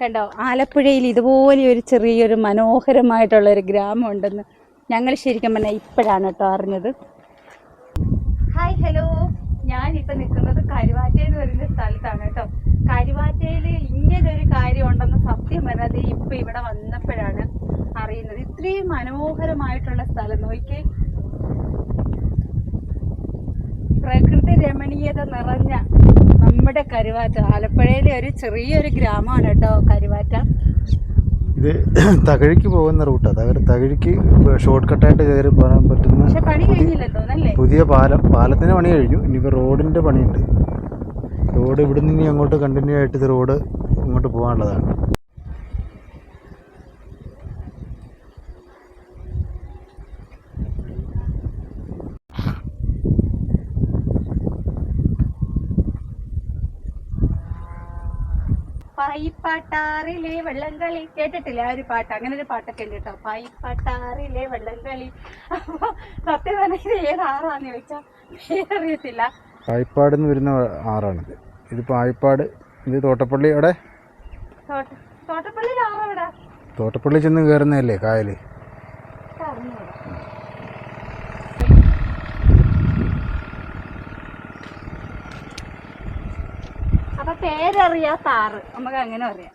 കണ്ടോ? ആലപ്പുഴയിൽ ഇതുപോലെ ഒരു ചെറിയൊരു മനോഹരമായിട്ടുള്ള ഒരു ഗ്രാമം ഉണ്ടെന്ന് ഞങ്ങൾ ശരിക്കും പറഞ്ഞാൽ ഇപ്പോഴാണ് കേട്ടോ അറിഞ്ഞത്. ഹായ് ഹലോ ഞാനിപ്പോൾ നിൽക്കുന്നത് കരുവാറ്റ എന്ന് പറയുന്ന സ്ഥലത്താണ് കേട്ടോ. കരുവാറ്റയിൽ ഇങ്ങനെ ഒരു കാര്യം ഉണ്ടെന്ന് സത്യം പറഞ്ഞത് ഇപ്പൊ ഇവിടെ വന്നപ്പോഴാണ് അറിയുന്നത്. ഇത്രയും മനോഹരമായിട്ടുള്ള സ്ഥലം നോക്കി പ്രകൃതി രമണീയത നിറഞ്ഞ നമ്മുടെ കരുവാറ്റ ആലപ്പുഴയിലെ ഒരു ചെറിയൊരു ഗ്രാമമാണ് കേട്ടോ കരുവാറ്റ. ഇത് തകഴിക്ക് പോകുന്ന റൂട്ടാണ് തകഴി തകഴിക്ക് ഷോർട്ട് കട്ടായിട്ട് കയറി പോകാൻ പറ്റുന്ന പുതിയ പാലം പാലത്തിന് പണി കഴിഞ്ഞു ഇനിയിപ്പോൾ റോഡിന്റെ പണിയുണ്ട്. റോഡ് ഇവിടുന്ന് ഇനി അങ്ങോട്ട് കണ്ടിന്യൂ ആയിട്ട് ഇത് റോഡ് ഇങ്ങോട്ട് പോകാനുള്ളതാണ്. പായിപ്പാട്ടാറിലെ വെള്ളംകളി കേട്ടിട്ടില്ല? ആ ഒരു പാട്ട്. അങ്ങനെ ഒരു പാട്ടൊക്കെ ഉണ്ട് കേട്ടോ. പായിപ്പാട്ടാറിലെ വെള്ളംകളി. അപ്പൊ സത്യം പറഞ്ഞാൽ ഇത് ഏത് ആറാന്ന് ചോദിച്ചാൽ പേരറിയത്തില്ല പായിപ്പാട് എന്ന് വരുന്ന ആറാണിത്. ഇത് പായിപ്പാട് ഇത് തോട്ടപ്പള്ളി അവിടെ? തോട്ടപ്പള്ളി തോട്ടപ്പള്ളിയിൽ ആറെവിടെ തോട്ടപ്പള്ളി ചെന്ന് കയറുന്നതല്ലേ കായൽ അപ്പൊ പേരറിയാത്ത ആറ്. നമുക്ക് അങ്ങനെ പറയാം